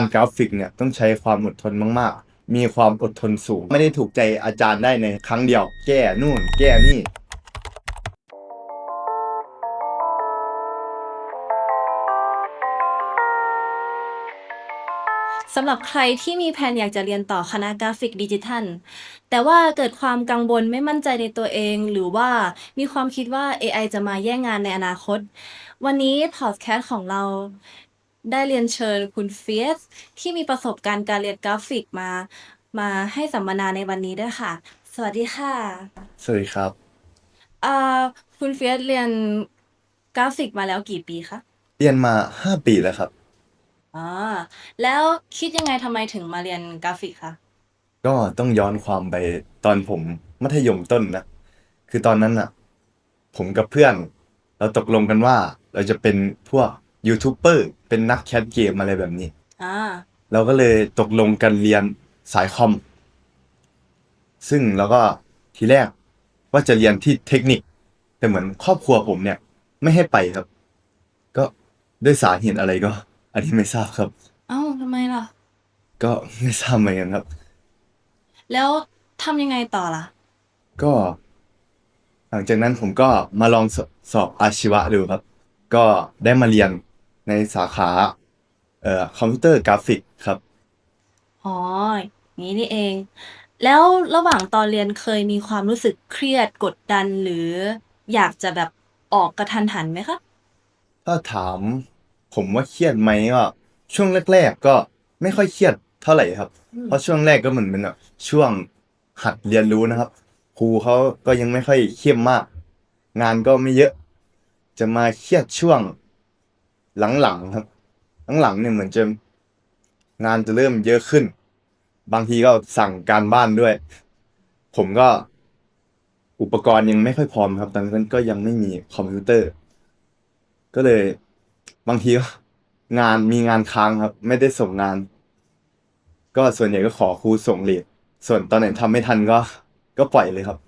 านกราฟิกเนี่ยต้องใช้ความอดทนมากๆ มีความอดทนสูง ไม่ได้ถูกใจอาจารย์ได้ในครั้งเดียว แก้นู่น แก้นี่ สำหรับใครที่มีแผนอยากจะเรียนต่อคณะกราฟิกดิจิทัล แต่ว่าเกิดความกังวลไม่มั่นใจในตัวเอง หรือว่ามีความคิดว่า AI จะมาแย่งงานในอนาคต วันนี้พอดแคสต์ของเรา ได้เรียนเชิญคุณเฟียสที่มีประสบการณ์การเรียนกราฟิกมา มาให้สัมมนาในวันนี้ด้วยค่ะ สวัสดีค่ะสวัสดีครับอ่าคุณเฟียสเรียนกราฟิกมาแล้วกี่ปีคะเรียนมา5ปีแล้วครับอ่าแล้วคิดยังไงทำไมถึงมาเรียนกราฟิกคะก็ต้องย้อนความไปตอนผมมัธยมต้นนะ คือตอนนั้นน่ะ ผมกับเพื่อน เราตกลงกันว่าเราจะเป็นพวก ยูทูบเบอร์เป็นนักแคสเกมอะไรแบบนี้ อ่า เราก็เลยตกลงกันเรียนสายคอม ซึ่งเราก็ทีแรกว่าจะเรียนที่เทคนิค แต่เหมือนครอบครัวผมเนี่ย ไม่ให้ไปครับ ก็ด้วยสาเหตุอะไรก็ อันนี้ไม่ทราบครับ เอ้าทำไมล่ะ ก็ไม่ทราบเหมือนกันครับ แล้วทำยังไงต่อล่ะ ก็ หลังจากนั้นผมก็มาลองสสอบอาชีวะดูครับ ก็ได้มาเรียน ในสาขาเอ่อคอมพิวเตอร์กราฟิกครับ อ๋ออย่างนี้นี่เอง แล้วระหว่างตอนเรียนเคยมีความรู้สึกเครียดกดดันหรืออยากจะแบบออกกระทันหันไหมคะ ถ้าถามผมว่าเครียดไหมก็ช่วงแรก ๆ ก็ไม่ค่อยเครียดเท่าไหร่ครับ อืมเพราะช่วงแรกก็เหมือนเป็นแบบช่วงหัดเรียนรู้นะครับครูเขาก็ยังไม่ค่อยเข้มมาก งานก็ไม่เยอะ จะมาเครียดช่วง หลังๆครับหลังๆเนี่ยเหมือนจะงานจะเริ่มเยอะขึ้น บางทีก็สั่งการบ้านด้วย ผมก็อุปกรณ์ยังไม่ค่อยพร้อมครับตอนนั้นก็ยังไม่มีคอมพิวเตอร์ ก็เลย บางทีก็งานมีงานค้างครับ ไม่ได้ส่งงาน ก็ส่วนใหญ่ก็ขอครูส่งเลทส่วนตอนไหนทำไม่ทันก็ ก็ปล่อยเลยครับ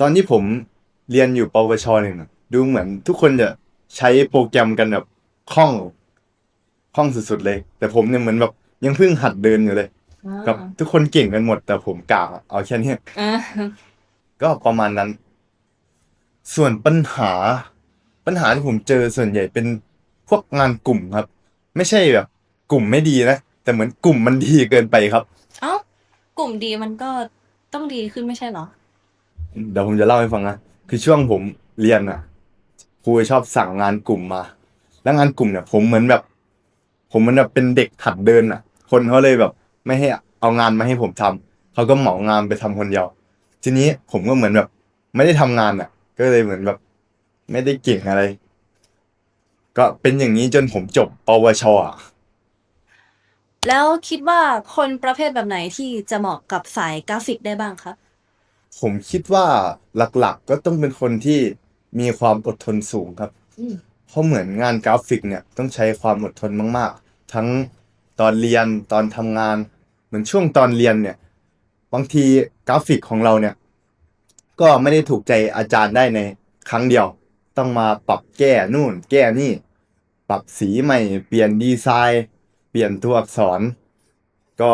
ตอนที่ผมเรียนอยู่ปวชหนึ่งดูเหมือนทุกคนจะ ใช้โปรแกรมกันแบบคล่องคล่องสุดๆเลย แต่ผมเนี่ยเหมือนแบบยังเพิ่งหัดเดินอยู่เลย กับทุกคนเก่งกันหมด แต่ผมกากอะเอาแค่เนี้ยอ่าก็ประมาณนั้น ส่วนปัญหา ปัญหาที่ผมเจอส่วนใหญ่เป็นพวกงานกลุ่มครับ ไม่ใช่แบบ กลุ่มไม่ดีนะแต่เหมือนกลุ่มมันดีเกินไปครับ เอ้ากลุ่มดีมันก็ต้องดีขึ้นไม่ใช่เหรอ เดี๋ยวผมจะเล่าให้ฟังนะ คือช่วงผมเรียนอะค รูชอบสั่งงานกลุ่มมา แล้วงานกลุ่มเนี่ย ผมเหมือนแบบ ผมเหมือนแบบเป็นเด็กหัดเดินอะ คนเขาเลยแบบ ไม่ให้เอางานมาให้ผมทำเขาก็เหมางานไปทำคนเดียว ทีนี้ผมก็เหมือนแบบ ไม่ได้ทำงานอะ ก็เลยเหมือนแบบ ไม่ได้เก่งอะไร ก็เป็นอย่างนี้จนผมจบปวชอะแล้วคิดว่าคนประเภทแบบไหนที่จะเหมาะกับสายกราฟิกได้บ้างคะ ผมคิดว่าหลักๆก็ต้องเป็นคนที่ มีความอดทนสูงครับ อืมเพราะเหมือนงานกราฟิกเนี่ยต้องใช้ความอดทนมากๆ ทั้งตอนเรียนตอนทำงาน เหมือนช่วงตอนเรียนเนี่ย บางทีกราฟิกของเราเนี่ย ก็ไม่ได้ถูกใจอาจารย์ได้ในครั้งเดียว ต้องมาปรับแก้นู่น แก้นี่ ปรับสีใหม่ เปลี่ยนดีไซน์ เปลี่ยนตัวอักษร ก็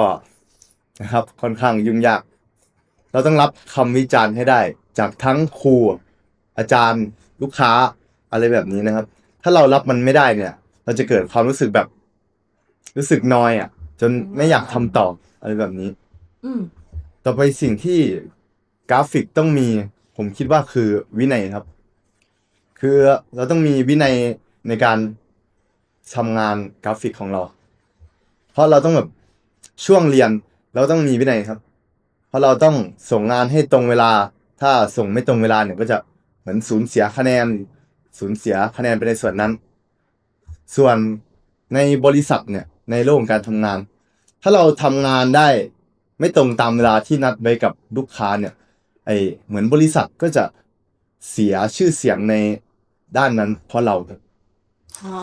นะครับค่อนข้างยุ่งยาก เราต้องรับคำวิจารณ์ให้ได้ จากทั้งครู อาจารย์ลูกค้าอะไรแบบนี้นะครับ ถ้าเรารับมันไม่ได้เนี่ย เราจะเกิดความรู้สึกแบบ รู้สึกนอยอะ จนไม่อยากทำต่ออะไรแบบนี้ อืมต่อไปสิ่งที่กราฟิกต้องมี ผมคิดว่าคือวินัยครับ คือเราต้องมีวินัยในการทำงานกราฟิกของเรา เพราะเราต้องแบบช่วงเรียนเราต้องมีวินัยครับ เพราะเราต้องส่งงานให้ตรงเวลา ถ้าส่งไม่ตรงเวลาเนี่ยก็จะ เหมือนสูญเสียคะแนน สูญเสียคะแนนไปในส่วนนั้น ส่วนในบริษัทเนี่ยในโลกของการทำงาน ถ้าเราทำงานได้ไม่ตรงตามเวลาที่นัดไว้กับลูกค้าเนี่ย ไอเหมือนบริษัทก็จะเสียชื่อเสียงในด้านนั้น เพราะเราครับอ๋อ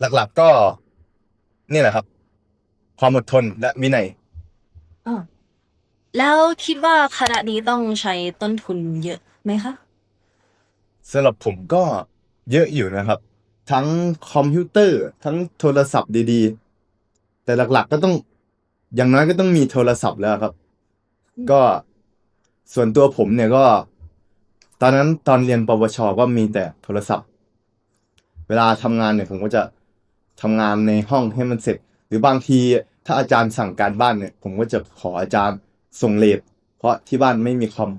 หลักๆก็นี่แหละครับ ความอดทนและวินัยอ่าแล้วคิดว่าคณะนี้ต้องใช้ต้นทุนเยอะไหมคะ สำหรับผมก็เยอะอยู่นะครับ ทั้งคอมพิวเตอร์ ทั้งโทรศัพท์ดีๆ แต่หลักๆก็ต้องอย่างน้อยก็ต้องมีโทรศัพท์แล้วครับ ก็ส่วนตัวผมเนี่ยก็ ตอนนั้นตอนเรียนปวชก็มีแต่โทรศัพท์ เวลาทำงานเนี่ยผมก็จะทำงานในห้องให้มันเสร็จ หรือบางทีถ้าอาจารย์สั่งการบ้านเนี่ย ผมก็จะขออาจารย์ส่งเลทเพราะที่บ้านไม่มีคอม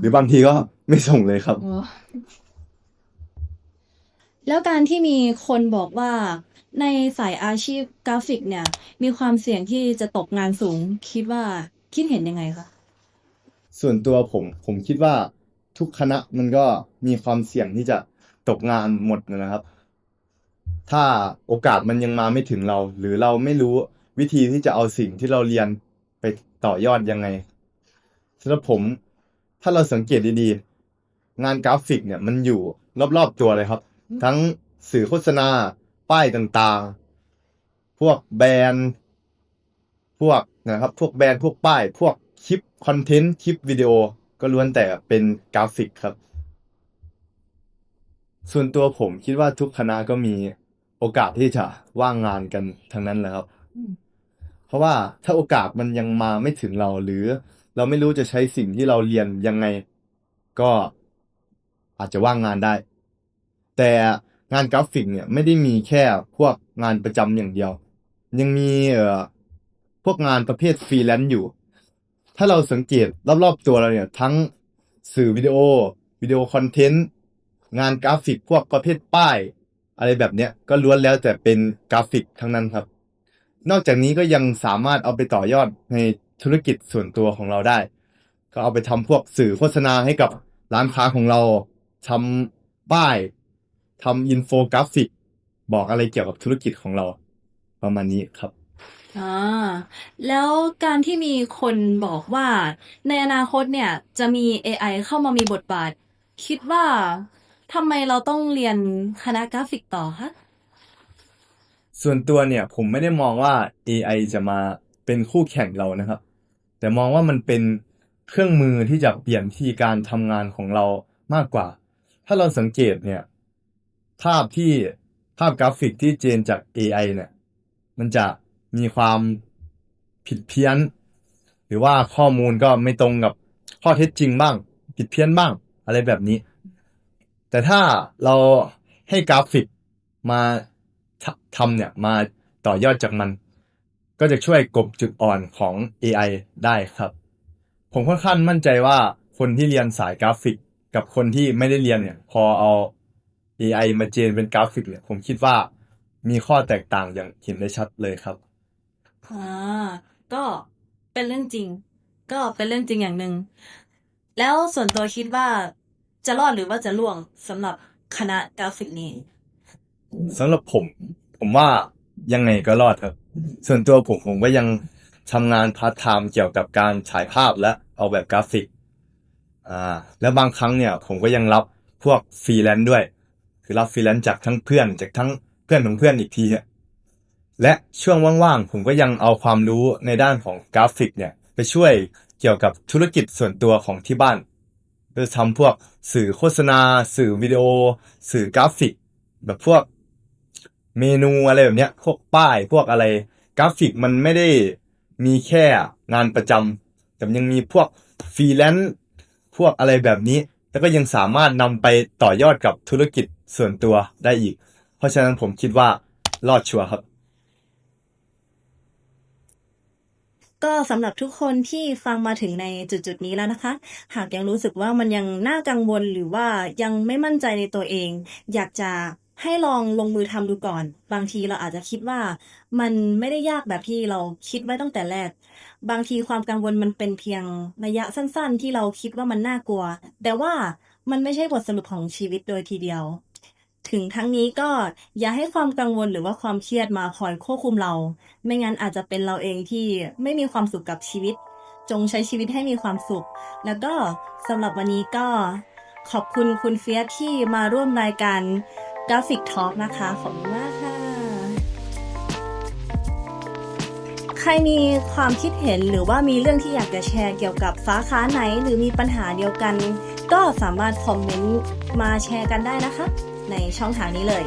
หรือบางทีก็ไม่ส่งเลยครับอ๋อแล้วการที่มีคนบอกว่าในสายอาชีพกราฟิกเนี่ย มีความเสี่ยงที่จะตกงานสูง คิดว่าคิดเห็นยังไงคะส่วนตัวผม ผมคิดว่าทุกคณะมันก็มีความเสี่ยงที่จะตกงานหมดนะครับ ถ้าโอกาสมันยังมาไม่ถึงเรา หรือเราไม่รู้วิธีที่จะเอาสิ่งที่เราเรียนไปต่อยอดยังไงสำหรับผม ถ้าเราสังเกตดีๆ งานกราฟิกเนี่ยมันอยู่รอบๆตัวเลยครับ ทั้งสื่อโฆษณา ป้ายต่างๆ พวกแบรนด์พวกนะครับ พวกแบรนด์พวกป้าย พวกคลิปคอนเทนต์คลิปวิดีโอก็ล้วนแต่เป็นกราฟิกครับ ส่วนตัวผมคิดว่าทุกคณะก็มีโอกาสที่จะว่างงานกันทั้งนั้นแหละครับอืมเพราะว่าถ้าโอกาสมันยังมาไม่ถึงเราหรือ เราไม่รู้จะใช้สิ่งที่เราเรียนยังไง ก็อาจจะว่างงานได้ แต่งานกราฟิกเนี่ยไม่ได้มีแค่พวกงานประจำอย่างเดียว ยังมีเอ่อพวกงานประเภทฟรีแลนซ์อยู่ ถ้าเราสังเกตรอบๆตัวเราเนี่ย ทั้งสื่อวิดีโอวิดีโอคอนเทนต์งานกราฟิกพวกประเภทป้าย อะไรแบบเนี้ยก็ล้วนแล้วแต่เป็นกราฟิกทั้งนั้นครับ นอกจากนี้ก็ยังสามารถเอาไปต่อยอดใน ธุรกิจส่วนตัวของเราได้ ก็เอาไปทำพวกสื่อโฆษณาให้กับร้านค้าของเราทำป้ายทำอินโฟกราฟิก บอกอะไรเกี่ยวกับธุรกิจของเรา ประมาณนี้ครับอ่าแล้วการที่มีคนบอกว่าในอนาคตเนี่ยจะมี AI เข้ามามีบทบาท คิดว่าทำไมเราต้องเรียนคณะกราฟิกต่อคะส่วนตัวเนี่ยผมไม่ได้มองว่า AI จะมา เป็นคู่แข่งเรานะครับ แต่มองว่ามันเป็นเครื่องมือที่จะเปลี่ยนวิธีการทำงานของเรามากกว่า ถ้าเราสังเกตเนี่ย ภาพที่ภาพกราฟิกที่เจนจาก AI เนี่ย มันจะมีความผิดเพี้ยน หรือว่าข้อมูลก็ไม่ตรงกับข้อเท็จจริงบ้าง ผิดเพี้ยนบ้าง อะไรแบบนี้ แต่ถ้าเราให้กราฟิกมาทำเนี่ย มาต่อยอดจากมัน ก็จะช่วยกลบจุดอ่อนของ AI ได้ครับ ผมค่อนข้างมั่นใจว่าคนที่เรียนสายกราฟิก กับคนที่ไม่ได้เรียนเนี่ย พอเอา AI มาเจนเป็นกราฟิกเนี่ย ผมคิดว่ามีข้อแตกต่างอย่างเห็นได้ชัดเลยครับ อ่าก็เป็นเรื่องจริง ก็เป็นเรื่องจริงอย่างหนึ่งแล้วส่วนตัวคิดว่าจะรอดหรือว่าจะล่วงสำหรับคณะกราฟิกนี้ สำหรับผม ผมว่ายังไงก็รอดครับ ส่วนตัวผมผมก็ยังทำงานพาร์ทไทม์เกี่ยวกับการฉายภาพและออกแบบกราฟิก อ่า แล้วบางครั้งเนี่ย ผมก็ยังรับพวกฟรีแลนซ์ด้วย คือรับฟรีแลนซ์จากทั้งเพื่อนจากทั้งเพื่อนของเพื่อนอีกทีอะและช่วงว่างๆ ผมก็ยังเอาความรู้ในด้านของกราฟิกเนี่ย ไปช่วยเกี่ยวกับธุรกิจส่วนตัวของที่บ้านเพื่อทำพวกสื่อโฆษณา สื่อวิดีโอ สื่อกราฟิก แบบพวก เมนูอะไรแบบเนี้ย พวกป้ายพวกอะไร กราฟิกมันไม่ได้มีแค่งานประจำแต่ยังมีพวกฟรีแลนซ์พวกอะไรแบบนี้ แล้วก็ยังสามารถนำไปต่อยอดกับธุรกิจส่วนตัวได้อีก เพราะฉะนั้นผมคิดว่ารอดชัวร์ครับ ก็สำหรับทุกคนที่ฟังมาถึงในจุดๆนี้แล้วนะคะ หากยังรู้สึกว่ามันยังน่ากังวลหรือว่ายังไม่มั่นใจในตัวเอง อยากจะ ให้ลองลงมือทำดูก่อน บางทีเราอาจจะคิดว่ามันไม่ได้ยากแบบที่เราคิดไว้ตั้งแต่แรก บางทีความกังวลมันเป็นเพียงระยะสั้นๆ ที่เราคิดว่ามันน่ากลัว แต่ว่ามันไม่ใช่บทสรุปของชีวิตโดยทีเดียว ถึงทั้งนี้ก็อย่าให้ความกังวลหรือว่าความเครียดมาคอยควบคุมเรา ไม่งั้นอาจจะเป็นเราเองที่ไม่มีความสุขกับชีวิต จงใช้ชีวิตให้มีความสุข แล้วก็สำหรับวันนี้ก็ขอบคุณคุณเฟียสที่มาร่วมรายการ กราฟิกท็อปนะคะ ขอบคุณมากค่ะ ใครมีความคิดเห็นหรือว่ามีเรื่องที่อยากจะแชร์เกี่ยวกับสาขาไหน หรือมีปัญหาเดียวกัน ก็สามารถคอมเมนต์มาแชร์กันได้นะคะ ในช่องทางนี้เลย